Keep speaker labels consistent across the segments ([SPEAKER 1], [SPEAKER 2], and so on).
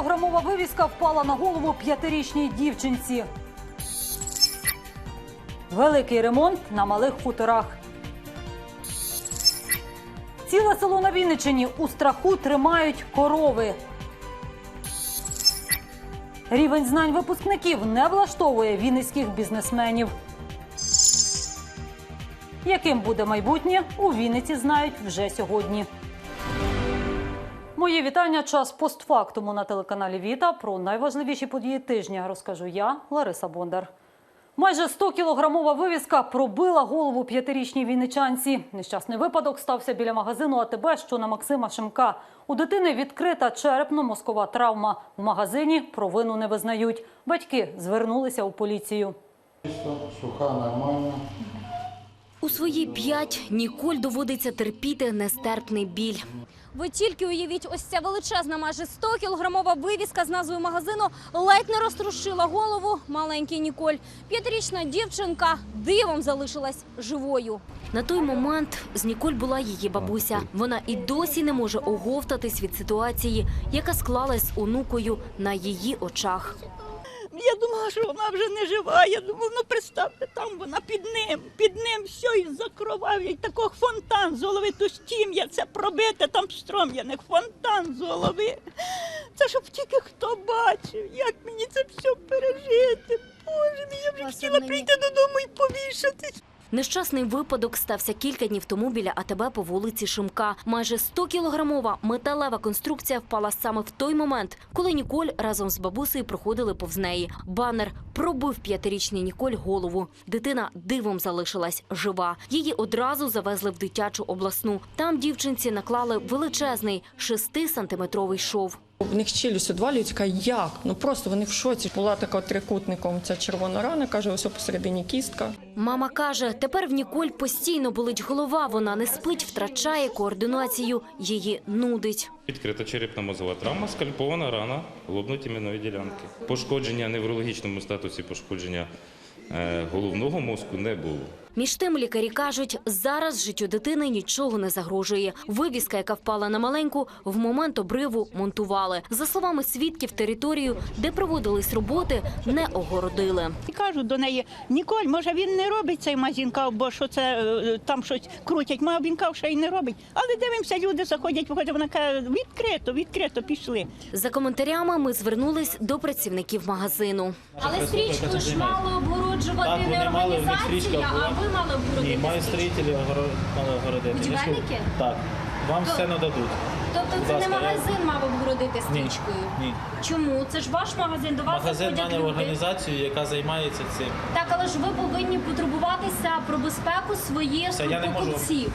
[SPEAKER 1] кілограмова вивіска впала на голову п'ятирічній дівчинці. Великий ремонт на малих хуторах. Ціле село на Вінниччині у страху тримають корови. Рівень знань випускників не влаштовує вінницьких бізнесменів. Яким буде майбутнє, у Вінниці знають вже сьогодні. Мої вітання. Час постфактуму на телеканалі Віта. Про найважливіші події тижня розкажу я, Лариса Бондар. Майже 100-кілограмова вивіска пробила голову п'ятирічній вінничанці. Нещасний випадок стався біля магазину АТБ, що на Максима Шимка. У дитини відкрита черепно-мозкова травма. В магазині провину не визнають. Батьки звернулися у поліцію.
[SPEAKER 2] Чисто, суха, нормально.
[SPEAKER 3] У свої п'ять Ніколь доводиться терпіти нестерпний біль.
[SPEAKER 4] Ви тільки уявіть, ось ця величезна, майже 100 кілограмова вивіска з назвою магазину ледь не розтрушила голову маленькій Ніколь. П'ятирічна дівчинка дивом залишилась живою.
[SPEAKER 3] На той момент з Ніколь була її бабуся. Вона і досі не може оговтатись від ситуації, яка склалась з онукою на її очах.
[SPEAKER 5] Я думала, що вона вже не жива. Я думала, ну представте, там вона під ним, під ним все і закровав. і такий фонтан з голови, то стім'я, це пробите, там стром'яних, фонтан з голови. Це щоб тільки хто бачив, як мені це все пережити. Боже мій, я вже хотіла прийти додому і повішатись.
[SPEAKER 3] Нещасний випадок стався кілька днів тому біля АТБ по вулиці Шимка. Майже 100-кілограмова металева конструкція впала саме в той момент, коли Ніколь разом з бабусею проходили повз неї. Банер пробив п'ятирічній Ніколь голову. Дитина дивом залишилась жива. Її одразу завезли в дитячу обласну. Там дівчинці наклали величезний 6-сантиметровий шов.
[SPEAKER 6] В них челюсть одвалюється, каже, як? Ну просто вони в шоці. Була така трикутником ця червона рана, каже, ось посередині кістка.
[SPEAKER 3] Мама каже, тепер в Ніколь постійно болить голова. Вона не спить, втрачає координацію, її нудить.
[SPEAKER 7] Відкрита черепно-мозова травма, скальпована рана лобно-тім'яної ділянки. Пошкодження в неврологічному статусі пошкодження е, головного мозку не було.
[SPEAKER 3] Між тим лікарі кажуть, зараз життю дитини нічого не загрожує. Вивіска, яка впала на маленьку, в момент обриву монтували. За словами свідків, територію, де проводились роботи, не огородили.
[SPEAKER 5] І кажу до неї, Ніколь, може він не робить цей магазин, кав, бо що це е, там щось крутять. Ма він кав, й не робить. Але дивимося, люди заходять, виходять, вона каже, відкрито, відкрито, пішли.
[SPEAKER 3] За коментарями ми звернулись до працівників магазину.
[SPEAKER 4] Але стрічкою ж мало обгороджувати не організація, а. Ви мали
[SPEAKER 8] Ні,
[SPEAKER 4] обгородити
[SPEAKER 8] мають
[SPEAKER 4] стрічкою.
[SPEAKER 8] строїтелі огоро- мали огородити.
[SPEAKER 4] Будівельники?
[SPEAKER 8] Так. Вам
[SPEAKER 4] То-
[SPEAKER 8] все нададуть.
[SPEAKER 4] Тобто
[SPEAKER 8] Будь
[SPEAKER 4] це не
[SPEAKER 8] я-
[SPEAKER 4] магазин мав обгородити
[SPEAKER 8] Ні.
[SPEAKER 4] стрічкою?
[SPEAKER 8] Ні.
[SPEAKER 4] Чому? Це ж ваш магазин, до вас
[SPEAKER 8] Магазин
[SPEAKER 4] заходять
[SPEAKER 8] має
[SPEAKER 4] люди.
[SPEAKER 8] організацію, яка займається цим.
[SPEAKER 4] Так, але ж ви повинні потурбуватися про безпеку своїх
[SPEAKER 8] Все, я не можу.
[SPEAKER 4] покупців.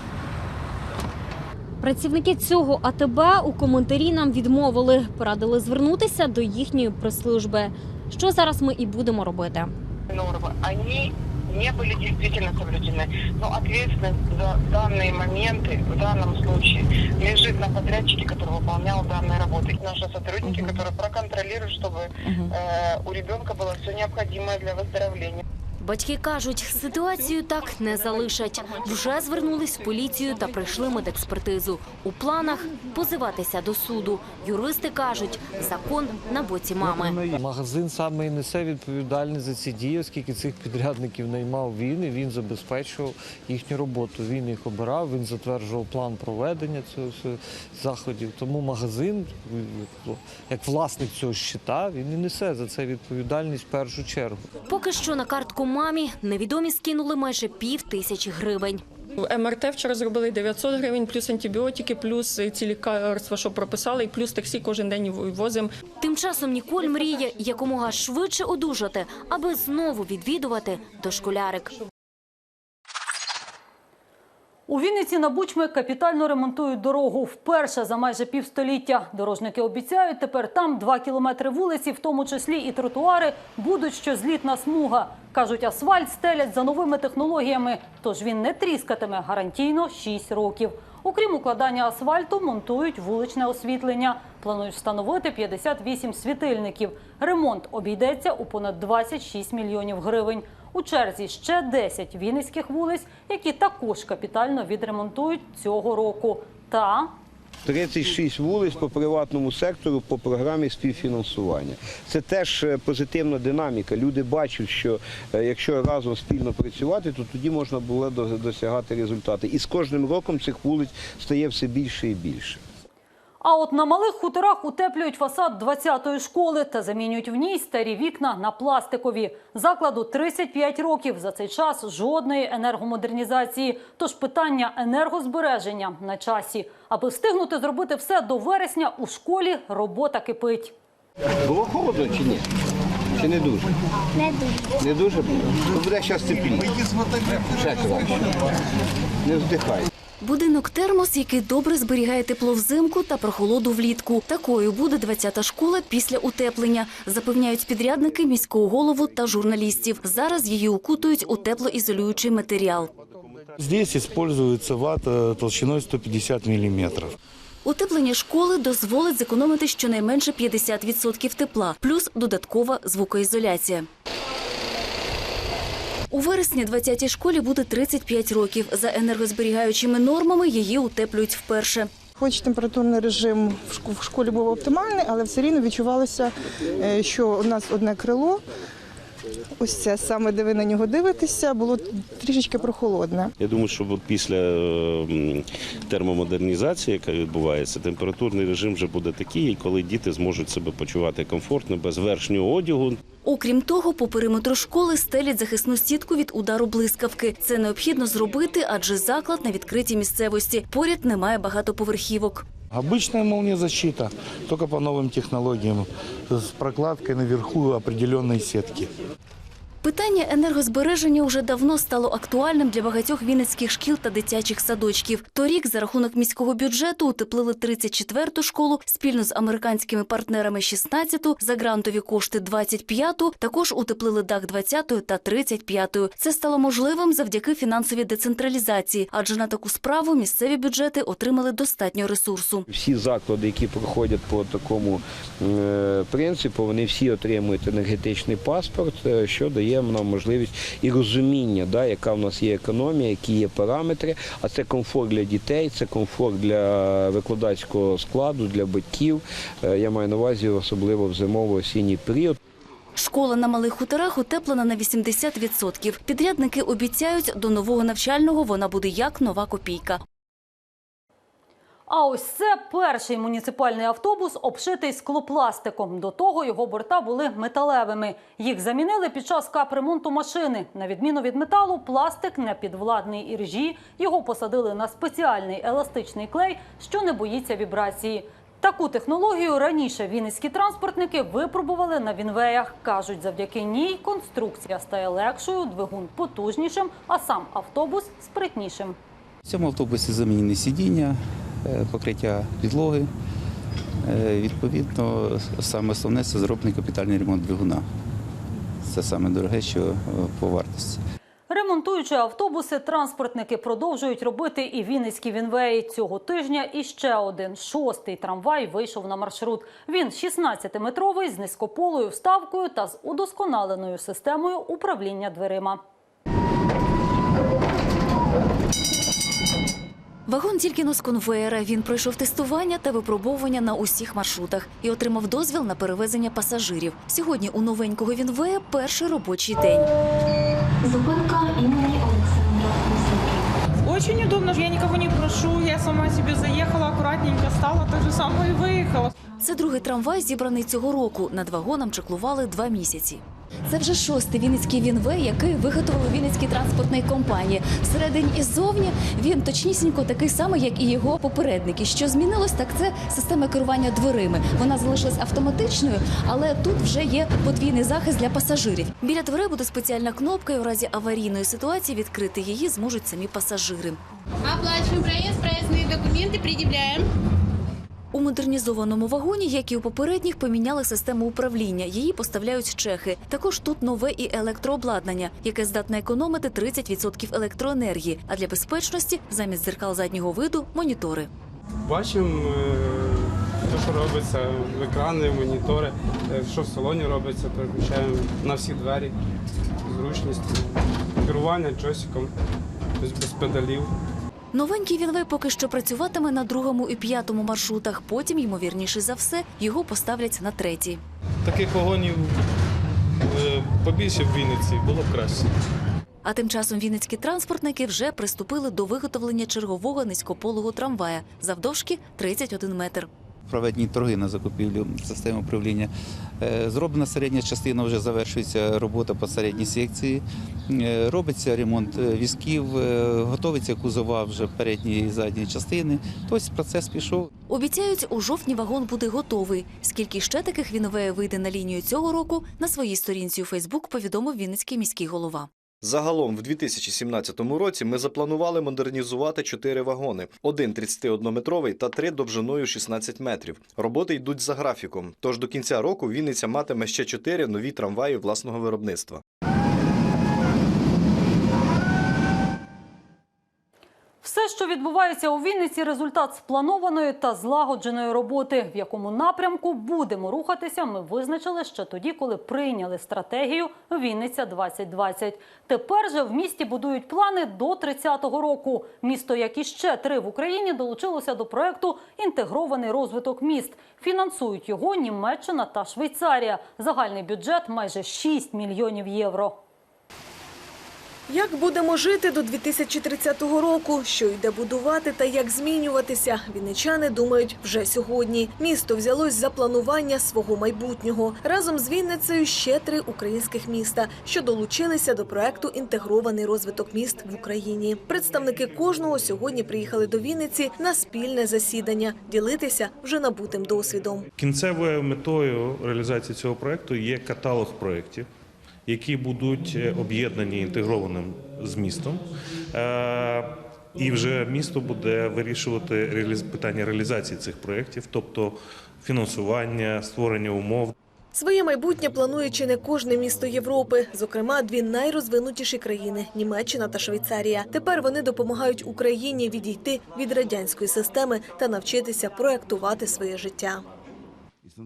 [SPEAKER 4] Працівники цього АТБ у коментарі нам відмовили, порадили звернутися до їхньої прес-служби. Що зараз ми і будемо робити.
[SPEAKER 9] нормы, они не были действительно соблюдены. Но ответственность за данные моменты в данном случае лежит на подрядчике, который выполнял данные работы. Наши сотрудники, которые проконтролируют, чтобы э, у ребенка было все необходимое для выздоровления.
[SPEAKER 3] Батьки кажуть, ситуацію так не залишать. Вже звернулись в поліцію та прийшли медекспертизу. У планах позиватися до суду. Юристи кажуть, закон на боці мами.
[SPEAKER 10] Магазин саме і несе відповідальність за ці дії, оскільки цих підрядників наймав він, і він забезпечував їхню роботу. Він їх обирав, він затверджував план проведення цього заходів. Тому магазин, як власник цього щита, він і несе за це відповідальність в першу чергу.
[SPEAKER 3] Поки що на картку мамі невідомі скинули майже пів тисячі гривень.
[SPEAKER 6] В МРТ вчора зробили 900 гривень, плюс антибіотики, плюс ці лікарства, що прописали, і плюс таксі кожен день возимо.
[SPEAKER 3] Тим часом Ніколь мріє якомога швидше одужати, аби знову відвідувати дошколярик.
[SPEAKER 1] У Вінниці на Бучми капітально ремонтують дорогу. Вперше за майже півстоліття. Дорожники обіцяють, тепер там два кілометри вулиці, в тому числі і тротуари, будуть щозлітна смуга. Кажуть, асфальт стелять за новими технологіями, тож він не тріскатиме гарантійно 6 років. Окрім укладання асфальту, монтують вуличне освітлення. Планують встановити 58 світильників. Ремонт обійдеться у понад 26 мільйонів гривень. У черзі ще 10 вінницьких вулиць, які також капітально відремонтують цього року. Та
[SPEAKER 11] 36 вулиць по приватному сектору по програмі співфінансування. Це теж е, позитивна динаміка. Люди бачать, що е, якщо разом спільно працювати, то тоді можна було досягати результати. І з кожним роком цих вулиць стає все більше і більше.
[SPEAKER 1] А от на малих хуторах утеплюють фасад 20-ї школи та замінюють в ній старі вікна на пластикові. Закладу 35 років. За цей час жодної енергомодернізації. Тож питання енергозбереження на часі. Аби встигнути зробити все до вересня, у школі робота кипить.
[SPEAKER 11] Було холодно чи ні? Чи не дуже?
[SPEAKER 12] Не дуже.
[SPEAKER 11] Не дуже було? Буде зараз тепліше. Не вздихай.
[SPEAKER 13] Будинок термос, який добре зберігає тепло взимку та прохолоду влітку. Такою буде 20-та школа після утеплення, запевняють підрядники міського голову та журналістів. Зараз її укутують у теплоізолюючий матеріал.
[SPEAKER 14] Здесь используется вата толщиной 150 миллиметров.
[SPEAKER 13] Утеплення школи дозволить зекономити щонайменше 50% тепла, плюс додаткова звукоізоляція. У вересні 20-й школі буде 35 років. За енергозберігаючими нормами її утеплюють вперше.
[SPEAKER 12] Хоч температурний режим в школі був оптимальний, але все рівно відчувалося, е, що у нас одне крило. Ось це саме, де ви на нього дивитеся, було трішечки прохолодне.
[SPEAKER 15] Я думаю, що після е, термомодернізації, яка відбувається, температурний режим вже буде такий, коли діти зможуть себе почувати комфортно без верхнього одягу.
[SPEAKER 13] Окрім того, по периметру школи стелять захисну сітку від удару блискавки. Це необхідно зробити, адже заклад на відкритій місцевості. Поряд немає багатоповерхівок.
[SPEAKER 14] Обычная молниезащита, только по новым технологиям, с прокладкой наверху определенной сетки.
[SPEAKER 13] Питання енергозбереження уже давно стало актуальним для багатьох вінницьких шкіл та дитячих садочків. Торік за рахунок міського бюджету утеплили 34-ту школу, спільно з американськими партнерами 16-ту, за грантові кошти 25-ту, також утеплили дах 20-ї та 35-ї. Це стало можливим завдяки фінансовій децентралізації, адже на таку справу місцеві бюджети отримали достатньо ресурсу.
[SPEAKER 11] Всі заклади, які проходять по такому е, принципу, вони всі отримують енергетичний паспорт, е, що дає нам можливість і розуміння, да, яка в нас є економія, які є параметри. А це комфорт для дітей, це комфорт для викладацького складу, для батьків. Е, Я маю на увазі особливо в зимово-осінній період.
[SPEAKER 13] Школа на малих хуторах утеплена на 80%. Підрядники обіцяють, до нового навчального вона буде як нова копійка.
[SPEAKER 1] А ось це перший муніципальний автобус, обшитий склопластиком. До того його борта були металевими. Їх замінили під час капремонту машини. На відміну від металу, пластик не підвладний іржі. Його посадили на спеціальний еластичний клей, що не боїться вібрації. Таку технологію раніше вінницькі транспортники випробували на вінвеях. Кажуть, завдяки ній конструкція стає легшою, двигун потужнішим, а сам автобус спритнішим.
[SPEAKER 16] В цьому автобусі замінені сидіння, покриття підлоги. Е, Відповідно, саме основне це зроблений капітальний ремонт двигуна. Це саме дороге, що е, по вартості.
[SPEAKER 1] Ремонтуючи автобуси, транспортники продовжують робити і Вінницькі вінвеї. Цього тижня і ще один шостий трамвай вийшов на маршрут. Він 16-метровий з низькополою вставкою та з удосконаленою системою управління дверима.
[SPEAKER 13] Вагон тільки но з конвеєра. Він пройшов тестування та випробовування на усіх маршрутах і отримав дозвіл на перевезення пасажирів. Сьогодні у новенького Вінвея перший робочий день.
[SPEAKER 12] Зупинка імені Олександра
[SPEAKER 6] Очень удобно, я никого не прошу, я сама себе заехала, аккуратненько стала, так же само и выехала.
[SPEAKER 13] Це другий трамвай, зібраний цього року. Над вагоном чеклували два місяці. Це вже шостий вінницький вінвей, який виготовили Вінницькі транспортні компанії. Всередині і ззовні він точнісінько такий самий, як і його попередники. Що змінилось, так це система керування дверима. Вона залишилась автоматичною, але тут вже є подвійний захист для пасажирів. Біля дверей буде спеціальна кнопка, і у разі аварійної ситуації відкрити її зможуть самі пасажири.
[SPEAKER 12] Оплачуємо проїзд, проїзні документи пред'являємо.
[SPEAKER 13] У модернізованому вагоні, як і у попередніх, поміняли систему управління. Її поставляють чехи. Також тут нове і електрообладнання, яке здатне економити 30% електроенергії. А для безпечності замість дзеркал заднього виду монітори.
[SPEAKER 6] Бачимо те, що робиться, екрани, монітори, е, що в салоні робиться, переключаємо на всі двері, зручність, керування джойстиком, без педалів.
[SPEAKER 17] Новенький Вінве поки що працюватиме на другому і п'ятому маршрутах. Потім, ймовірніше за все, його поставлять на третій.
[SPEAKER 18] Таких вагонів е, побільше в Вінниці було б краще.
[SPEAKER 17] А тим часом вінницькі транспортники вже приступили до виготовлення чергового низькополого трамвая завдовжки 31 метр.
[SPEAKER 16] Проведені торги на закупівлю системи управління. Е, Зроблена середня частина, вже завершується робота по середній секції. Е, Робиться ремонт е, візків, готовиться кузова вже передньої і задньої частини. Тобто процес пішов.
[SPEAKER 17] Обіцяють, у жовтні вагон буде готовий. Скільки ще таких вінвеїв вийде на лінію цього року, на своїй сторінці у Фейсбук повідомив Вінницький міський голова.
[SPEAKER 19] Загалом в 2017 році ми запланували модернізувати чотири вагони: один 31-метровий та три довжиною 16 метрів. Роботи йдуть за графіком. Тож до кінця року Вінниця матиме ще чотири нові трамваї власного виробництва.
[SPEAKER 1] Все, що відбувається у Вінниці, результат спланованої та злагодженої роботи. В якому напрямку будемо рухатися, ми визначили ще тоді, коли прийняли стратегію Вінниця 2020. Тепер же в місті будують плани до 30-го року. Місто, як і ще три в Україні, долучилося до проекту Інтегрований розвиток міст. Фінансують його Німеччина та Швейцарія. Загальний бюджет майже 6 мільйонів євро.
[SPEAKER 20] Як будемо жити до 2030 року? Що йде будувати та як змінюватися? Вінничани думають вже сьогодні. Місто взялось за планування свого майбутнього. Разом з Вінницею ще три українських міста, що долучилися до проекту Інтегрований розвиток міст в Україні. Представники кожного сьогодні приїхали до Вінниці на спільне засідання, ділитися вже набутим досвідом.
[SPEAKER 21] Кінцевою метою реалізації цього проекту є каталог проєктів, які будуть е, об'єднані інтегрованим з містом. Е, І вже місто буде вирішувати питання реалізації цих проєктів, тобто фінансування, створення умов.
[SPEAKER 20] Своє майбутнє планує чи не кожне місто Європи, зокрема дві найрозвинутіші країни Німеччина та Швейцарія. Тепер вони допомагають Україні відійти від радянської системи та навчитися проектувати своє життя.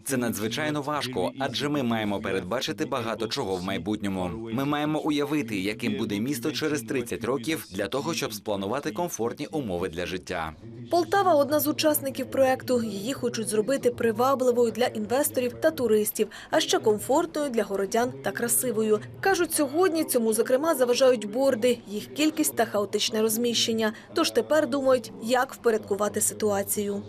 [SPEAKER 22] Це надзвичайно важко, адже ми маємо передбачити багато чого в майбутньому. Ми маємо уявити, яким буде місто через 30 років для того, щоб спланувати комфортні умови для життя.
[SPEAKER 20] Полтава одна з учасників проекту. Її хочуть зробити привабливою для інвесторів та туристів, а ще комфортною для городян та красивою. кажуть, сьогодні цьому зокрема заважають борди, їх кількість та хаотичне розміщення. Тож тепер думають, як впорядкувати ситуацію.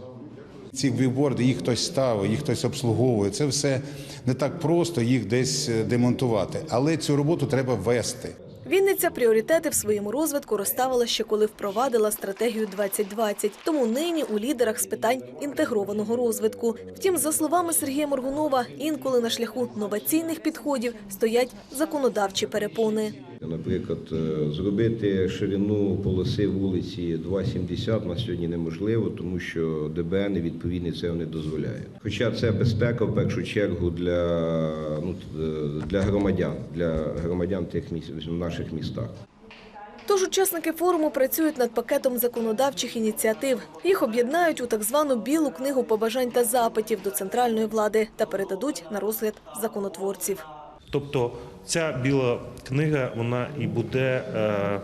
[SPEAKER 23] Ці віборди їх хтось ставить, їх хтось обслуговує. Це все не так просто їх десь е, демонтувати, але цю роботу треба вести.
[SPEAKER 20] Вінниця пріоритети в своєму розвитку розставила ще коли впровадила стратегію 2020. Тому нині у лідерах з питань інтегрованого розвитку. Втім, за словами Сергія Моргунова, інколи на шляху новаційних підходів стоять законодавчі перепони.
[SPEAKER 24] Наприклад, е, зробити ширину полоси вулиці 2,70 на сьогодні неможливо, тому що ДБН відповідний цього не дозволяє. Хоча це безпека в першу чергу для, ну, е, для громадян, для громадян тих міст в наших містах.
[SPEAKER 20] Тож учасники форуму працюють над пакетом законодавчих ініціатив. Їх об'єднають у так звану білу книгу побажань та запитів до центральної влади та передадуть на розгляд законотворців.
[SPEAKER 21] Тобто ця біла книга вона і буде е,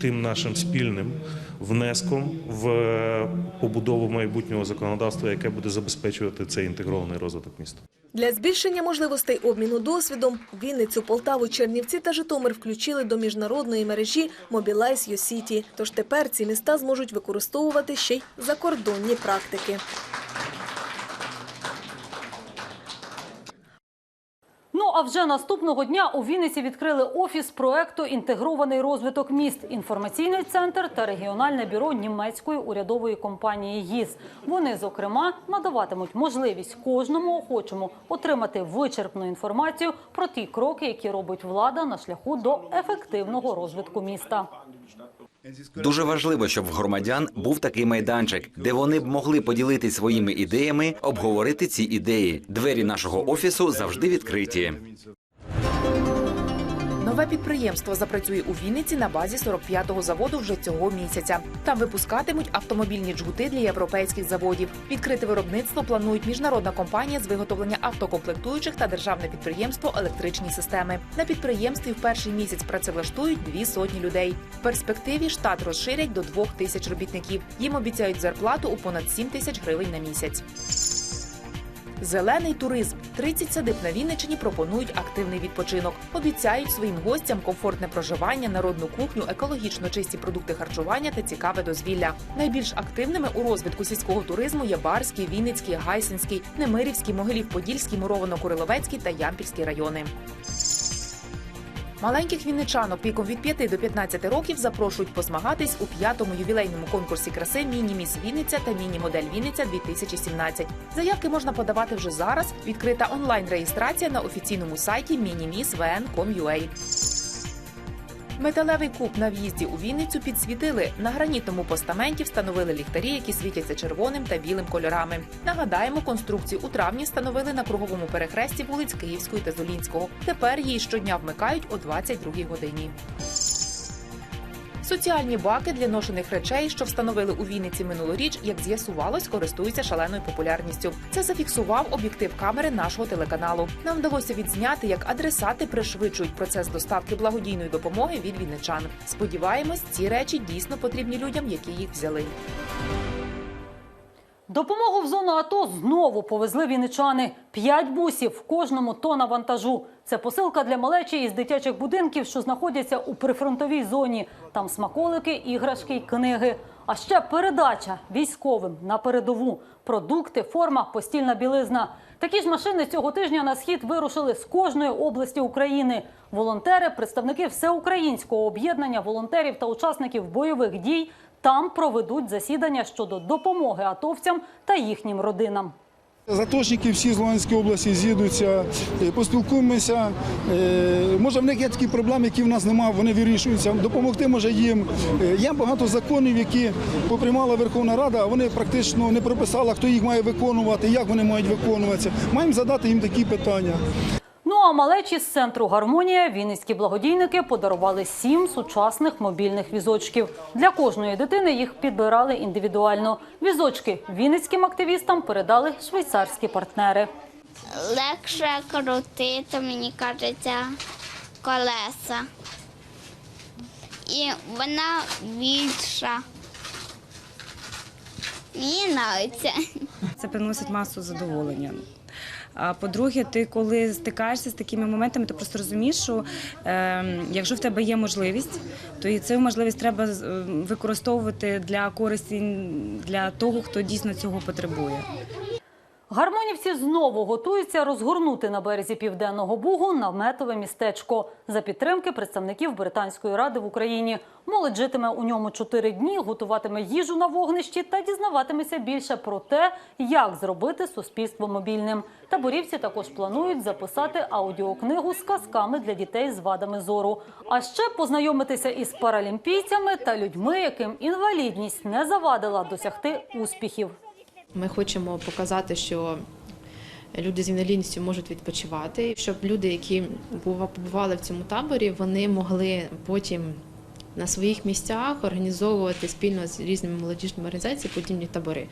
[SPEAKER 21] тим нашим спільним внеском в е, побудову майбутнього законодавства, яке буде забезпечувати цей інтегрований розвиток міста.
[SPEAKER 20] Для збільшення можливостей обміну досвідом Вінницю, Полтаву, Чернівці та Житомир включили до міжнародної мережі Mobilize City. Тож тепер ці міста зможуть використовувати ще й закордонні практики.
[SPEAKER 1] Ну а вже наступного дня у Вінниці відкрили офіс проекту Інтегрований розвиток міст, інформаційний центр та регіональне бюро німецької урядової компанії ЄС. Вони, зокрема, надаватимуть можливість кожному охочому отримати вичерпну інформацію про ті кроки, які робить влада на шляху до ефективного розвитку міста.
[SPEAKER 22] Дуже важливо, щоб в громадян був такий майданчик, де вони б могли поділитися своїми ідеями, обговорити ці ідеї. Двері нашого офісу завжди відкриті.
[SPEAKER 25] Нове підприємство запрацює у Вінниці на базі 45-го заводу вже цього місяця. Там випускатимуть автомобільні джгути для європейських заводів. Відкрити виробництво планують міжнародна компанія з виготовлення автокомплектуючих та державне підприємство електричні системи. На підприємстві в перший місяць працевлаштують дві сотні людей. В перспективі штат розширять до двох тисяч робітників. Їм обіцяють зарплату у понад 7 тисяч гривень на місяць. Зелений туризм. 30 садиб на Вінниччині пропонують активний відпочинок. Обіцяють своїм гостям комфортне проживання, народну кухню, екологічно чисті продукти харчування та цікаве дозвілля. Найбільш активними у розвитку сільського туризму є Барський, Вінницький, Гайсинський, Немирівський, Могилів-Подільський, Муровано-Куриловецький та Ямпільський райони. Маленьких вінничанок віком від 5 до 15 років запрошують посмагатись у п'ятому ювілейному конкурсі краси Міні-Міс Вінниця та Міні-модель Вінниця 2017. Заявки можна подавати вже зараз. Відкрита онлайн-реєстрація на офіційному сайті minimiss.vn.com.ua. Металевий куб на в'їзді у Вінницю підсвітили. На гранітному постаменті встановили ліхтарі, які світяться червоним та білим кольорами. Нагадаємо, конструкцію у травні встановили на круговому перехресті вулиць Київської та Золінського. Тепер її щодня вмикають о 22 годині. Соціальні баки для ношених речей, що встановили у Вінниці минулоріч, як з'ясувалось, користуються шаленою популярністю. Це зафіксував об'єктив камери нашого телеканалу. Нам вдалося відзняти, як адресати пришвидшують процес доставки благодійної допомоги від вінничан. Сподіваємось, ці речі дійсно потрібні людям, які їх взяли.
[SPEAKER 1] Допомогу в зону АТО знову повезли вінничани. П'ять бусів, в кожному тона вантажу. Це посилка для малечі із дитячих будинків, що знаходяться у прифронтовій зоні. Там смаколики, іграшки й книги. А ще передача військовим на передову. Продукти, форма, постільна білизна. Такі ж машини цього тижня на схід вирушили з кожної області України. Волонтери, представники всеукраїнського об'єднання волонтерів та учасників бойових дій там проведуть засідання щодо допомоги атовцям та їхнім родинам.
[SPEAKER 26] Заточники всі з Луганської області з'їдуться, е, поспілкуємося. Е, Може, в них є такі проблеми, які в нас немає, вони вирішуються. Допомогти може їм. Е, Є багато законів, які поприймала Верховна Рада, а вони практично не прописали, хто їх має виконувати, як вони мають виконуватися. Маємо задати їм такі питання.
[SPEAKER 1] Ну а малечі з центру Гармонія вінницькі благодійники подарували сім сучасних мобільних візочків. Для кожної дитини їх підбирали індивідуально. Візочки вінницьким активістам передали швейцарські партнери.
[SPEAKER 27] легше крутити, мені кажеться, колеса. І вона більша. Мені подобається.
[SPEAKER 28] Це приносить масу задоволення. А по-друге, ти коли стикаєшся з такими моментами, ти просто розумієш, що е, якщо в тебе є можливість, то і цю можливість треба е, використовувати для користі для того, хто дійсно цього потребує.
[SPEAKER 1] Гармонівці знову готуються розгорнути на березі південного бугу наметове містечко за підтримки представників британської ради в Україні. Молодь житиме у ньому чотири дні, готуватиме їжу на вогнищі та дізнаватиметься більше про те, як зробити суспільство мобільним. Таборівці також планують записати аудіокнигу з казками для дітей з вадами зору. А ще познайомитися із паралімпійцями та людьми, яким інвалідність не завадила досягти успіхів.
[SPEAKER 29] Ми хочемо показати, що люди з інвалідністю можуть відпочивати, щоб люди, які бува- побували в цьому таборі, вони могли потім на своїх місцях організовувати спільно з різними молодіжними організаціями подібні табори.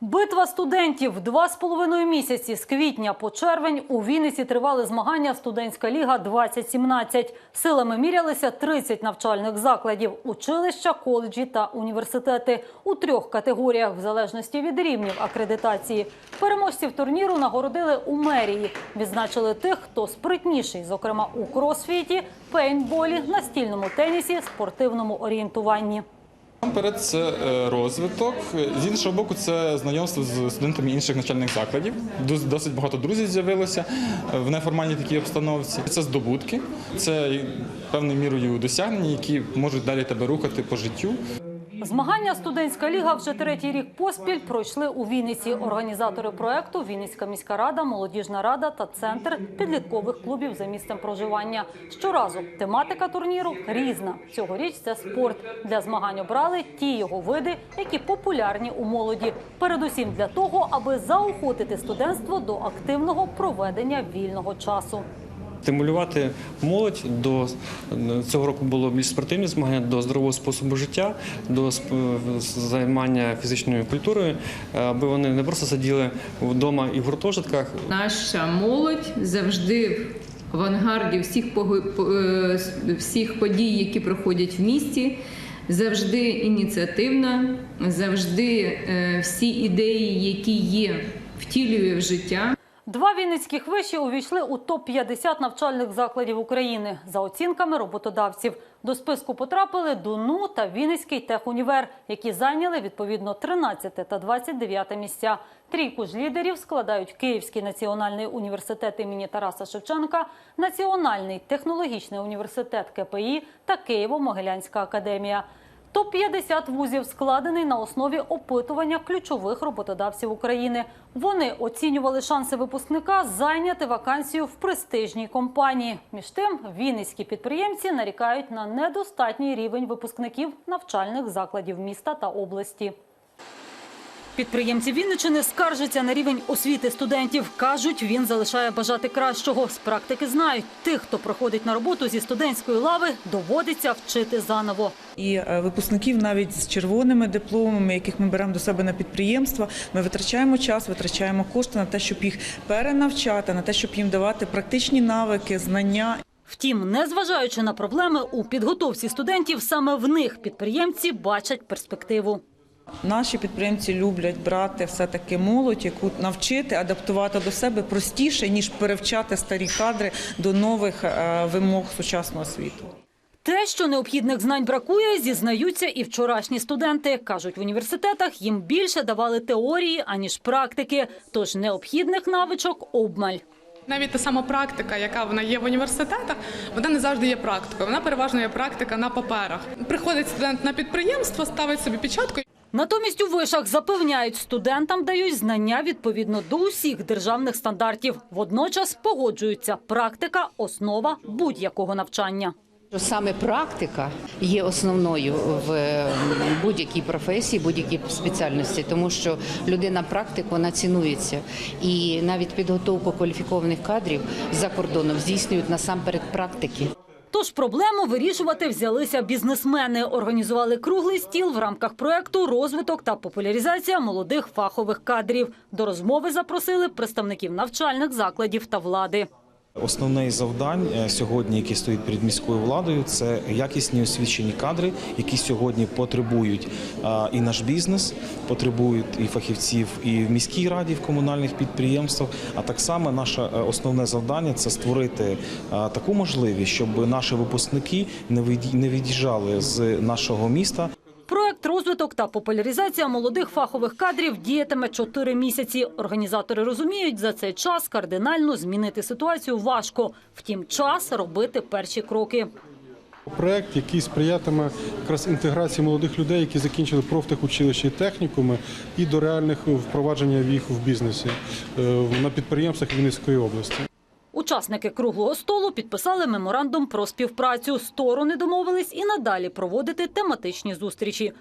[SPEAKER 1] Битва студентів два з половиною місяці з квітня по червень у Вінниці тривали змагання Студентська ліга 2017 Силами мірялися 30 навчальних закладів, училища, коледжі та університети у трьох категоріях, в залежності від рівнів акредитації. Переможців турніру нагородили у мерії. Відзначили тих, хто спритніший, зокрема у кросфіті, пейнтболі, настільному тенісі, спортивному орієнтуванні.
[SPEAKER 30] Насамперед, це е, розвиток. З іншого боку, це знайомство з студентами інших навчальних закладів. Досить багато друзів з'явилося е, в неформальній такій обстановці. Це здобутки, це певною мірою досягнення, які можуть далі тебе рухати по життю.
[SPEAKER 1] Змагання Студентська ліга вже третій рік поспіль пройшли у Вінниці. Організатори проекту Вінницька міська рада, молодіжна рада та центр підліткових клубів за місцем проживання. Щоразу тематика турніру різна. Цьогоріч це спорт. Для змагань обрали ті його види, які популярні у молоді. Передусім для того, аби заохотити студентство до активного проведення вільного часу.
[SPEAKER 31] Стимулювати молодь до цього року було більш спортивні змагання до здорового способу життя, до займання фізичною культурою, аби вони не просто сиділи вдома і в гуртожитках,
[SPEAKER 32] Наша молодь завжди в авангарді всіх е, всіх подій, які проходять в місті. Завжди ініціативна, завжди е, всі ідеї, які є, втілює в життя.
[SPEAKER 1] Два вінницьких виші увійшли у топ-50 навчальних закладів України за оцінками роботодавців. До списку потрапили ДУНУ та Вінницький техунівер, які зайняли відповідно 13 та 29 місця. Трійку ж лідерів складають Київський національний університет імені Тараса Шевченка, Національний технологічний університет КПІ та Києво-Могилянська академія. Топ-50 вузів складений на основі опитування ключових роботодавців України. Вони оцінювали шанси випускника зайняти вакансію в престижній компанії. Між тим, вінницькі підприємці нарікають на недостатній рівень випускників навчальних закладів міста та області. Підприємці Вінничини скаржаться на рівень освіти студентів. Кажуть, він залишає бажати кращого. З практики знають, тих, хто проходить на роботу зі студентської лави, доводиться вчити заново.
[SPEAKER 33] І е, випускників навіть з червоними дипломами, яких ми беремо до себе на підприємства, ми витрачаємо час, витрачаємо кошти на те, щоб їх перенавчати, на те, щоб їм давати практичні навики, знання.
[SPEAKER 1] Втім, незважаючи на проблеми у підготовці студентів, саме в них підприємці бачать перспективу.
[SPEAKER 33] Наші підприємці люблять брати все-таки молодь, яку навчити, адаптувати до себе простіше, ніж перевчати старі кадри до нових е, вимог сучасного світу.
[SPEAKER 1] Те, що необхідних знань бракує, зізнаються і вчорашні студенти. Кажуть, в університетах їм більше давали теорії, аніж практики, тож необхідних навичок обмаль.
[SPEAKER 34] Навіть та сама практика, яка вона є в університетах, вона не завжди є практикою. Вона переважно є практика на паперах. Приходить студент на підприємство, ставить собі печатку.
[SPEAKER 1] Натомість у вишах запевняють, студентам дають знання відповідно до усіх державних стандартів. Водночас погоджуються, практика – основа будь-якого навчання.
[SPEAKER 35] Саме практика є основною в будь-якій професії, будь-якій спеціальності, тому що людина практик вона цінується, і навіть підготовку кваліфікованих кадрів за кордоном здійснюють насамперед практики.
[SPEAKER 1] Тож проблему вирішувати взялися бізнесмени. Організували круглий стіл в рамках проекту «Розвиток та популяризація молодих фахових кадрів». До розмови запросили представників навчальних закладів та влади.
[SPEAKER 36] Основне завдань е, сьогодні, які стоїть перед міською владою, це якісні освічені кадри, які сьогодні потребують і наш бізнес, потребують і фахівців і в міській раді, в комунальних підприємствах. А так само наше е, основне завдання це створити таку можливість, щоб наші випускники не від'їжджали з нашого міста.
[SPEAKER 1] Проект «Розвиток та популяризація молодих фахових кадрів» діятиме чотири місяці. Організатори розуміють, за цей час кардинально змінити ситуацію важко. Втім, час робити перші кроки.
[SPEAKER 37] Проект, який сприятиме якраз інтеграції молодих людей, які закінчили профтехучилища і технікуми, і до реальних впровадження їх в бізнесі е, на підприємствах Вінницької області.
[SPEAKER 1] Учасники круглого столу підписали меморандум про співпрацю. Сторони домовились і надалі проводити тематичні зустрічі.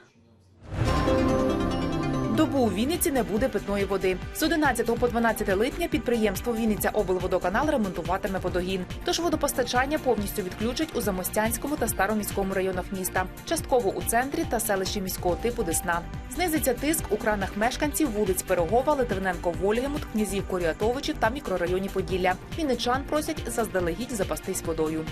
[SPEAKER 25] Добу у Вінниці не буде питної води. З 11 по 12 липня підприємство Вінниця облводоканал ремонтуватиме водогін. Тож водопостачання повністю відключать у Замостянському та Староміському районах міста, частково у центрі та селищі міського типу Десна. Знизиться тиск у кранах мешканців вулиць Пирогова, Литвиненко, Вольгемут, князів Коріатовичів та мікрорайоні Поділля. Вінничан просять заздалегідь запастись водою.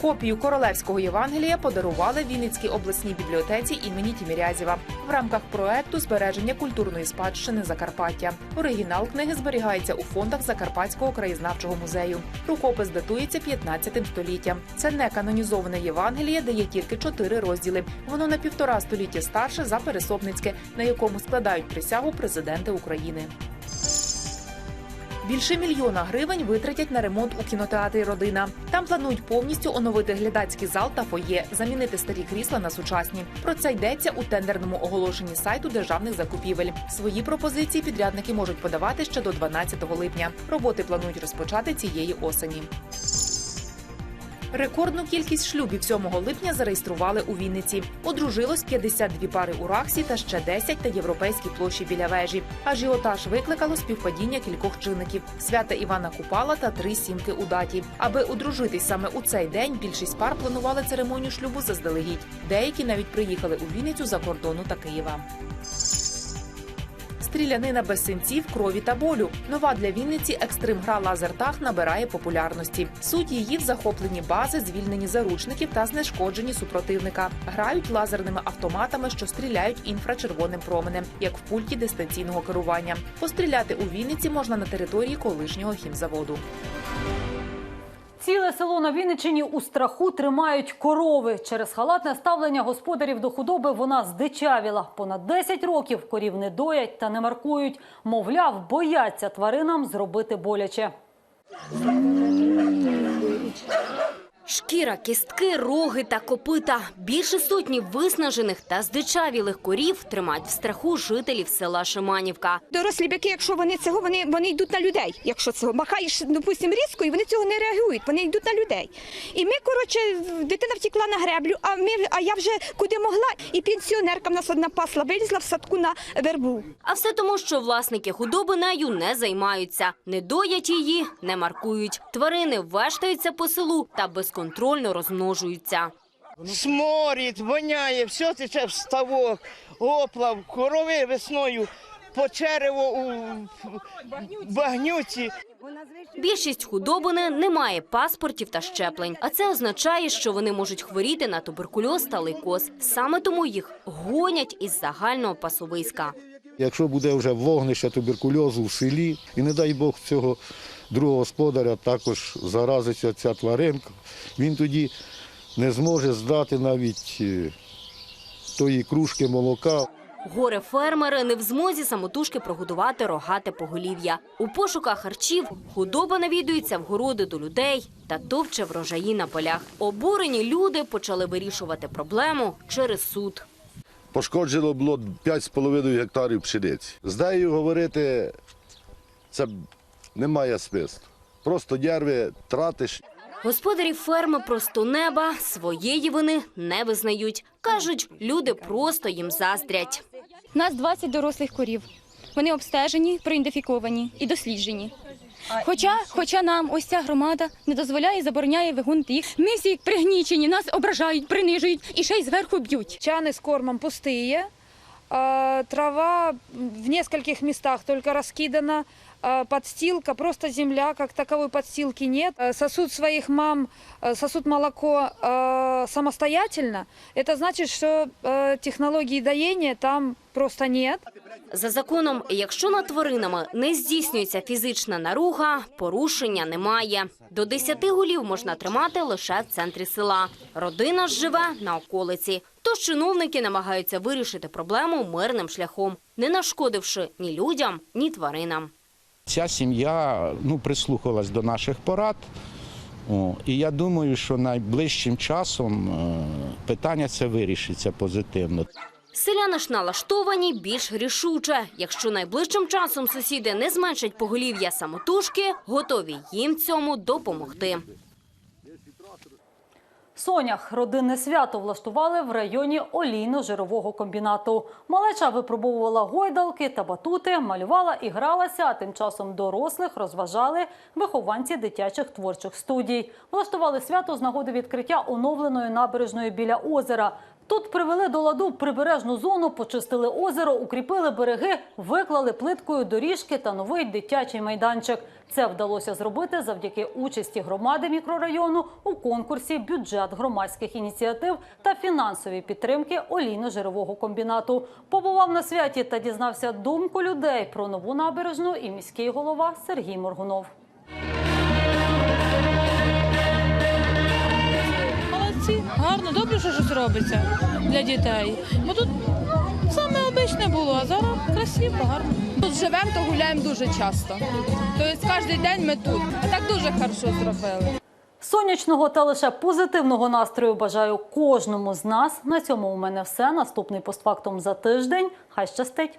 [SPEAKER 25] Копію королевського Євангелія подарували Вінницькій обласній бібліотеці імені Тімірязєва в рамках проекту збереження культурної спадщини Закарпаття. Оригінал книги зберігається у фондах Закарпатського краєзнавчого музею. Рукопис датується 15 століттям. Це не канонізоване Євангеліє, дає тільки чотири розділи. Воно на півтора століття старше за Пересопницьке, на якому складають присягу президенти України. Більше мільйона гривень витратять на ремонт у кінотеатрі Родина. Там планують повністю оновити глядацький зал та фоє, замінити старі крісла на сучасні. Про це йдеться у тендерному оголошенні сайту державних закупівель. Свої пропозиції підрядники можуть подавати ще до 12 липня. Роботи планують розпочати цієї осені. Рекордну кількість шлюбів 7 липня зареєстрували у Вінниці. Одружилось 52 пари у Рахсі та ще 10 на європейській площі біля вежі. Ажіотаж викликало співпадіння кількох чинників: свята Івана Купала та три сімки у даті. Аби одружитись саме у цей день, більшість пар планували церемонію шлюбу заздалегідь. Деякі навіть приїхали у Вінницю за кордону та Києва. Стрілянина без синців, крові та болю. Нова для Вінниці екстрим-гра лазертаг набирає популярності. Суть її в захопленні бази, звільненні заручників та знешкодженні супротивника. Грають лазерними автоматами, що стріляють інфрачервоним променем, як в пульті дистанційного керування. Постріляти у Вінниці можна на території колишнього хімзаводу.
[SPEAKER 1] Ціле село на Вінниччині у страху тримають корови. Через халатне ставлення господарів до худоби вона здичавіла. Понад 10 років корів не доять та не маркують. Мовляв, бояться тваринам зробити боляче.
[SPEAKER 3] Шкіра, кістки, роги та копита. Більше сотні виснажених та здичавілих корів тримають в страху жителів села Шиманівка.
[SPEAKER 38] Дорослі бяки, якщо вони цього, вони, вони йдуть на людей. Якщо цього махаєш, допустим, різко, і вони цього не реагують, вони йдуть на людей. І ми, коротше, дитина втекла на греблю, а ми, а я вже куди могла. І пенсіонерка в нас одна пасла, вилізла в садку на вербу.
[SPEAKER 3] А все тому, що власники худоби нею не займаються, не доять її, не маркують. Тварини вештаються по селу та безконтрольно розмножуються.
[SPEAKER 39] Сморід, воняє, все тече в ставок, оплав, корови весною по черево у багнюці.
[SPEAKER 3] Більшість худобини не має паспортів та щеплень, а це означає, що вони можуть хворіти на туберкульоз та лейкоз. Саме тому їх гонять із загального пасовиська.
[SPEAKER 40] Якщо буде вже вогнище туберкульозу в селі, і не дай Бог цього другого господаря також заразиться ця тваринка, він тоді не зможе здати навіть е, тої кружки молока.
[SPEAKER 3] Горе фермери не в змозі самотужки прогодувати рогате поголів'я. У пошуках харчів худоба навідується в городи до людей та товче врожаї на полях. Обурені люди почали вирішувати проблему через суд.
[SPEAKER 41] Пошкоджено було 5,5 гектарів пшениці. З нею говорити це немає смислу. Просто нерви тратиш.
[SPEAKER 3] Господарі ферми просто неба своєї вини не визнають. Кажуть, люди просто їм заздрять.
[SPEAKER 4] У нас 20 дорослих корів. Вони обстежені, проідентифіковані і досліджені. Хоча, хоча нам ось ця громада не дозволяє, забороняє вигонити їх. Ми всі пригнічені, нас ображають, принижують і ще й зверху б'ють.
[SPEAKER 42] Чаны с кормом пустые, а, трава в нескольких местах только раскидана, а, подстилка, просто земля, как таковой подстилки нет. А, Сосут своих мам, а, сосут молоко самостоятельно. Это значит, что технологии доения там просто нет.
[SPEAKER 3] За законом, якщо над тваринами не здійснюється фізична наруга, порушення немає. До 10 голів можна тримати лише в центрі села. Родина живе на околиці. Тож чиновники намагаються вирішити проблему мирним шляхом, не нашкодивши ні людям, ні тваринам.
[SPEAKER 43] Ця сім'я ну, прислухалась до наших порад. О, і я думаю, що найближчим часом е, питання це вирішиться позитивно.
[SPEAKER 3] Селяни ж налаштовані більш рішуче. Якщо найближчим часом сусіди не зменшать поголів'я самотужки, готові їм цьому допомогти.
[SPEAKER 1] Сонях родинне свято влаштували в районі олійно-жирового комбінату. Малеча випробовувала гойдалки та батути, малювала і гралася, а тим часом дорослих розважали вихованці дитячих творчих студій. Влаштували свято з нагоди відкриття оновленої набережної біля озера. Тут привели до ладу прибережну зону, почистили озеро, укріпили береги, виклали плиткою доріжки та новий дитячий майданчик. Це вдалося зробити завдяки участі громади мікрорайону у конкурсі бюджет громадських ініціатив та фінансовій підтримки олійно-жирового комбінату. Побував на святі та дізнався думку людей про нову набережну і міський голова Сергій Моргунов.
[SPEAKER 44] Гарно, добре, що щось робиться для дітей. Бо тут саме обичне було, а зараз красиво, гарно.
[SPEAKER 45] Тут живемо, то гуляємо дуже часто. Тобто кожен день ми тут. А так дуже хорошо зробили.
[SPEAKER 1] Сонячного та лише позитивного настрою бажаю кожному з нас. На цьому у мене все. Наступний постфактум за тиждень. Хай щастить!